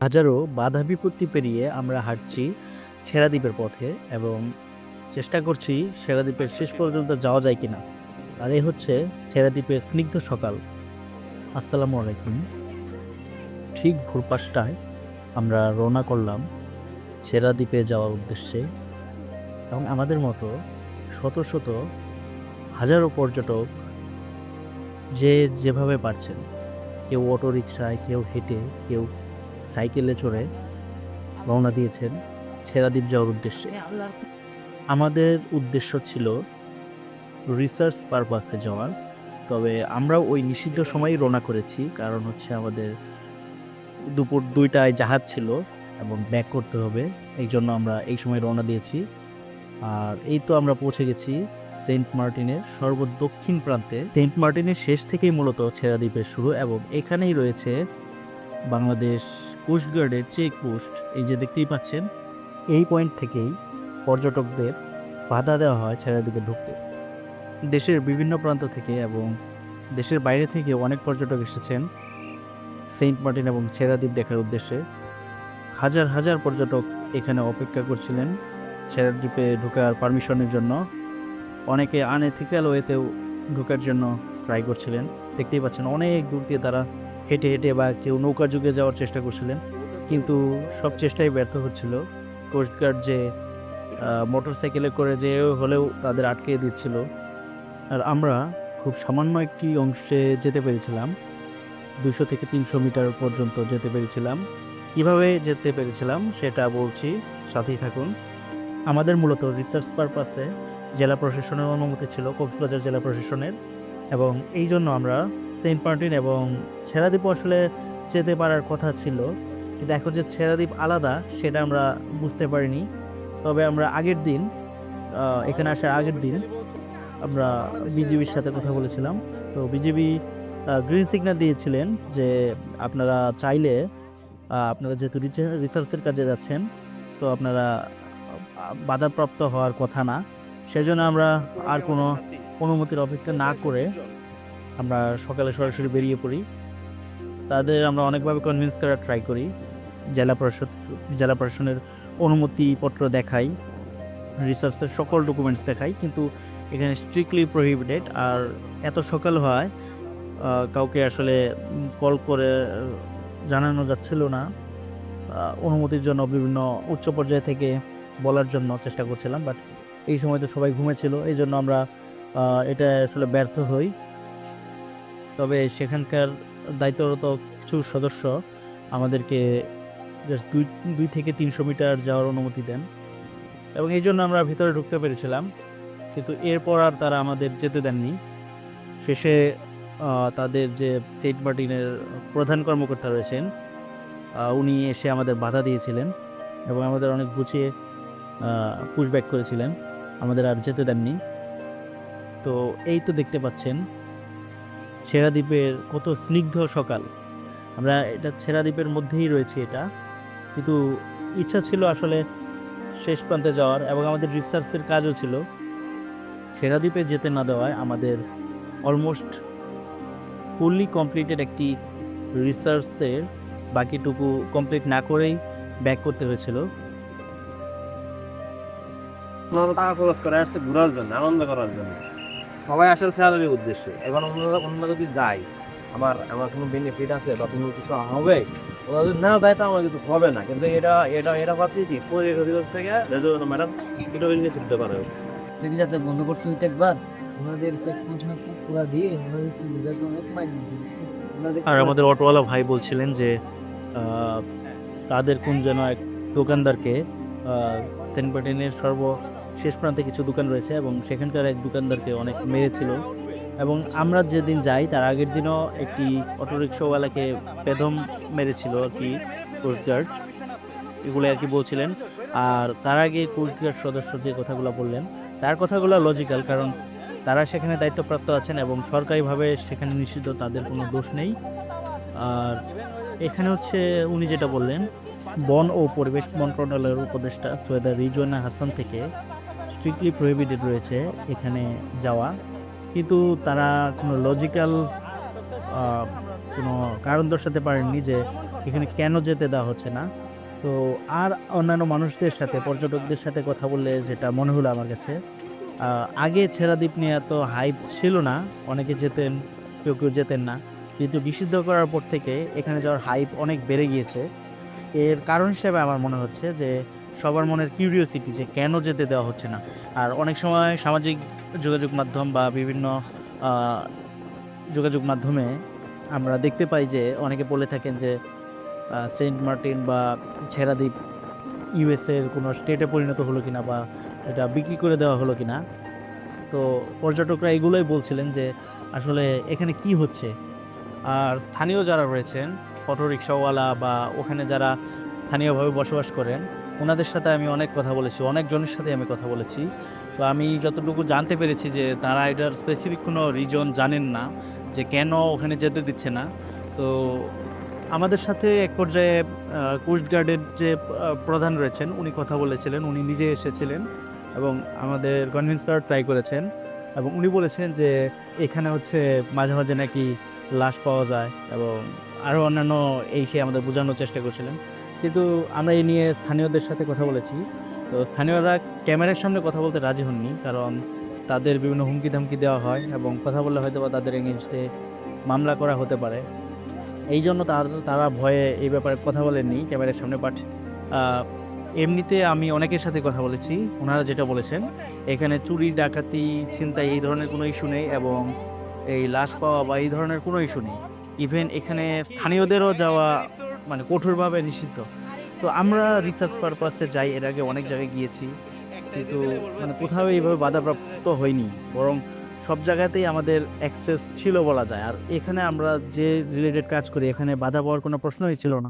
হাজারো বাধা বিপত্তি পেরিয়ে আমরা হাঁটছি ছেড়াদ্বীপের পথে এবং চেষ্টা করছি ছেড়াদ্বীপের শেষ পর্যন্ত যাওয়া যায় কিনা। আর এই হচ্ছে ছেড়াদ্বীপের স্নিগ্ধ সকাল। আসসালামু আলাইকুম। ঠিক ভোর পাঁচটায় আমরা রওনা করলাম ছেড়াদ্বীপে যাওয়ার উদ্দেশ্যে এবং আমাদের মতো শত শত হাজারো পর্যটক যে যেভাবে পারছেন কেউ অটো রিক্সায় কেউ হেঁটে কেউ সাইকেলে চড়ে রওনা দিয়েছেন ছেড়াদ্বীপ যাওয়ার উদ্দেশ্যে। আমাদের উদ্দেশ্য ছিল রিসার্চ পারপাসে যাওয়ার তবে আমরা ওই নিষিদ্ধ সময়ই রওনা করেছি কারণ হচ্ছে আমাদের দুপুর দুইটায় জাহাজ ছিল এবং ব্যাক করতে হবে এই জন্য আমরা এই সময় রওনা দিয়েছি। আর এই তো আমরা পৌঁছে গেছি সেন্ট মার্টিনের সর্বদক্ষিণ প্রান্তে। সেন্ট মার্টিনের শেষ থেকেই মূলত ছেড়াদ্বীপের শুরু এবং এখানেই রয়েছে বাংলাদেশ কোস্টগার্ডের চেক পোস্ট এই যে দেখতেই পাচ্ছেন, এই পয়েন্ট থেকেই পর্যটকদের বাধা দেওয়া হয় ছেড়াদ্বীপে ঢুকতে। দেশের বিভিন্ন প্রান্ত থেকে এবং দেশের বাইরে থেকে অনেক পর্যটক এসেছেন। সেন্ট মার্টিন এবং ছেড়াদ্বীপ দেখার উদ্দেশ্যে হাজার হাজার পর্যটক এখানে অপেক্ষা করছিলেন ছেড়াদ্বীপে ঢোকার পারমিশনের জন্য। অনেকে আনএথিক্যাল ওয়েতেও ঢোকার জন্য ট্রাই করছিলেন। দেখতেই পাচ্ছেন, অনেক দূর দিয়ে তারা হেঁটে হেঁটে বা কেউ নৌকা যুগে যাওয়ার চেষ্টা করছিলেন। কিন্তু সব চেষ্টাই ব্যর্থ হচ্ছিল। কোস্টগার্ড যে মোটর সাইকেলে করে যে হলেও তাদের আটকে দিচ্ছিল। আর আমরা খুব সামান্য একটি অংশে যেতে পেরেছিলাম। দুশো থেকে তিনশো মিটার পর্যন্ত যেতে পেরেছিলাম। কীভাবে যেতে পেরেছিলাম সেটা বলছি, সাথেই থাকুন। আমাদের মূলত রিসার্চ পারপাসে জেলা প্রশাসনের অনুমতি ছিল, কক্সবাজার জেলা প্রশাসনের। এবং এই জন্য আমরা সেন্ট মার্টিন এবং ছেড়াদ্বীপ আসলে যেতে পারার কথা ছিল। কিন্তু এখন যে ছেড়াদ্বীপ আলাদা, সেটা আমরা বুঝতে পারিনি। তবে আমরা আগের দিন এখানে আসার আগের দিন আমরা বিজিবির সাথে কথা বলেছিলাম। তো বিজিবি গ্রিন সিগন্যাল দিয়েছিলেন যে আপনারা চাইলে আপনারা যেহেতু রিসার্চের কাজে যাচ্ছেন সো আপনারা বাধাপ্রাপ্ত হওয়ার কথা না। সেজন্য আমরা আর কোনো অনুমতির অপেক্ষা না করে আমরা সকালে সরাসরি বেরিয়ে পড়ি। তাদের আমরা অনেকভাবে কনভিন্স করার ট্রাই করি। জেলা প্রশাসন জেলা প্রশাসনের অনুমতিপত্র দেখাই রিসার্চের সকল ডকুমেন্টস দেখাই, কিন্তু এখানে স্ট্রিক্টলি প্রহিবিটেড আর এত সকাল হয় কাউকে আসলে কল করে জানানো যাচ্ছিল না। অনুমতির জন্য বিভিন্ন উচ্চ পর্যায় থেকে বলার জন্য চেষ্টা করছিলাম বাট এই সময় তো সবাই ঘুমেছিল এই জন্য আমরা এটা আসলে ব্যর্থ হই। তবে সেখানকার দায়িত্বরত কিছু সদস্য আমাদেরকে জাস্ট দুই দুই থেকে তিনশো মিটার যাওয়ার অনুমতি দেন। এবং এই জন্য আমরা ভিতরে ঢুকতে পেরেছিলাম। কিন্তু এরপর আর তারা আমাদের যেতে দেননি। শেষে তাদের যে সেন্ট মার্টিনের প্রধান কর্মকর্তা রয়েছেন উনি এসে আমাদের বাধা দিয়েছিলেন এবং আমাদের অনেক গুছিয়ে পুশব্যাক করেছিলেন। আমাদের আর যেতে দেননি। তো এই তো দেখতে পাচ্ছেন ছেড়াদ্বীপের কত স্নিগ্ধ সকাল। আমরা এটা ছেড়াদ্বীপের মধ্যেই রয়েছি এটা। কিন্তু ইচ্ছা ছিল আসলে শেষ প্রান্তে যাওয়ার এবং আমাদের রিসার্চের কাজও ছিল। ছেড়াদ্বীপে যেতে না দেওয়ায় আমাদের অলমোস্ট ফুললি কমপ্লিটেড একটি রিসার্চের বাকিটুকু কমপ্লিট না করেই ব্যাক করতে হয়েছিল। টাকা খরচ করে, আসছে ঘোরার জন্য, আনন্দ করার জন্য। সবাই আসলে স্যালারির উদ্দেশ্যে। এবার অন্যরা অন্য যদি যায় আমার আমার কোনো বেনিফিট আছে বা কোনো কিছু হবে ওরা যদি না দেয় তো আমার কিছু হবে না। কিন্তু এটা এটা এটা ভাবছি কি দিবস থেকে ম্যাডাম এটা নিয়ে তুলতে পারে। তিনি যাতে বন্ধ করছে একবার ওনাদের পুরা দিয়ে ওনাদের সুবিধাকে অনেক আর আমাদের অটোওয়ালা ভাই বলছিলেন যে তাদের কোন যেন এক দোকানদারকে সেন্ট মার্টিনের সর্ব শেষ প্রান্তে কিছু দোকান রয়েছে এবং সেখানকার এক দোকানদারকে অনেক মেরেছিল। এবং আমরা যেদিন যাই, তার আগের দিনও একটি অটোরিক্সাওয়ালাকে বেদম মেরেছিল আর কি কোস্টগার্ড এগুলো আর কি বলছিলেন। আর তার আগে কোস্টগার্ড সদস্য যে কথাগুলো বললেন, তার কথাগুলো লজিক্যাল কারণ তারা সেখানে দায়িত্বপ্রাপ্ত আছেন এবং সরকারিভাবে সেখানে নিষিদ্ধ, তাদের কোনো দোষ নেই। আর এখানে হচ্ছে উনি যেটা বললেন, বন ও পরিবেশ মন্ত্রণালয়ের উপদেষ্টা সৈয়দা রিজওয়ানা হাসান থেকে স্ট্রিক্টলি প্রহিবিটেড রয়েছে এখানে যাওয়া। কিন্তু তারা কোনো লজিক্যাল কোনো কারণ দর্শাতে পারেননি যে এখানে কেন যেতে দেওয়া হচ্ছে না। তো আর অন্যান্য মানুষদের সাথে, পর্যটকদের সাথে কথা বললে যেটা মনে হলো আমার কাছে আগে ছেড়াদ্বীপ নিয়ে এত হাইপ ছিল না, অনেকে যেতেন, কেউ কেউ যেতেন না। কিন্তু বিশুদ্ধ করার পর থেকে এখানে যাওয়ার হাইপ অনেক বেড়ে গিয়েছে। এর কারণ হিসেবে আমার মনে হচ্ছে যে সবার মনের কিউরিওসিটি যে কেন যেতে দেওয়া হচ্ছে না। আর অনেক সময় সামাজিক যোগাযোগ মাধ্যম বা বিভিন্ন যোগাযোগ মাধ্যমে আমরা দেখতে পাই যে অনেকে বলে থাকেন যে সেন্ট মার্টিন বা ছেড়াদ্বীপ ইউএসের কোনো স্টেটে পরিণত হলো কিনা বা এটা বিক্রি করে দেওয়া হলো কিনা। তো পর্যটকরা এগুলোই বলছিলেন যে আসলে এখানে কি হচ্ছে? আর স্থানীয় যারা রয়েছেন অটো রিক্সাওয়ালা বা ওখানে যারা স্থানীয়ভাবে বসবাস করেন ওনাদের সাথে আমি অনেক কথা বলেছি, অনেকজনের সাথে আমি কথা বলেছি। তো আমি যতটুকু জানতে পেরেছি যে তারা এটার স্পেসিফিক কোনো রিজন জানেন না, যে কেন ওখানে যেতে দিচ্ছে না। তো আমাদের সাথে এক পর্যায়ে কোস্টগার্ডের যে প্রধান রয়েছেন, উনি কথা বলেছিলেন, উনি নিজে এসেছিলেন এবং আমাদের কনভিন্স করার ট্রাই করেছেন এবং উনি বলেছেন যে এখানে হচ্ছে মাঝে মাঝে নাকি লাশ পাওয়া যায় এবং আরও অন্যান্য এই সে আমাদের বোঝানোর চেষ্টা করছিলেন। কিন্তু আমরা এই নিয়ে স্থানীয়দের সাথে কথা বলেছি। তো স্থানীয়রা ক্যামেরার সামনে কথা বলতে রাজি হননি, কারণ তাদের বিভিন্ন হুমকি ধামকি দেওয়া হয় এবং কথা বললে হয়তো বা তাদের এগেনস্টে মামলা করা হতে পারে। এই জন্য তারা- তারা ভয়ে এই ব্যাপারে কথা বলেননি ক্যামেরার সামনে বাট এমনিতে আমি অনেকের সাথে কথা বলেছি, ওনারা যেটা বলেছেন, এখানে চুরি, ডাকাতি, ছিনতাই এই ধরনের কোনো ইস্যু নেই এবং এই লাশ পাওয়া বা এই ধরনের কোনো ইস্যু নেই। ইভেন এখানে স্থানীয়দেরও যাওয়া মানে কঠোরভাবে নিষিদ্ধ। তো আমরা রিসার্চ পারপাসে যাই, এর আগে অনেক জায়গায় গিয়েছি। কিন্তু মানে কোথাও এইভাবে বাধাপ্রাপ্ত হয়নি। বরং সব জায়গাতেই আমাদের অ্যাক্সেস ছিল বলা যায়। আর এখানে আমরা যে রিলেটেড কাজ করি, এখানে বাধা পাওয়ার কোনো প্রশ্নই ছিল না।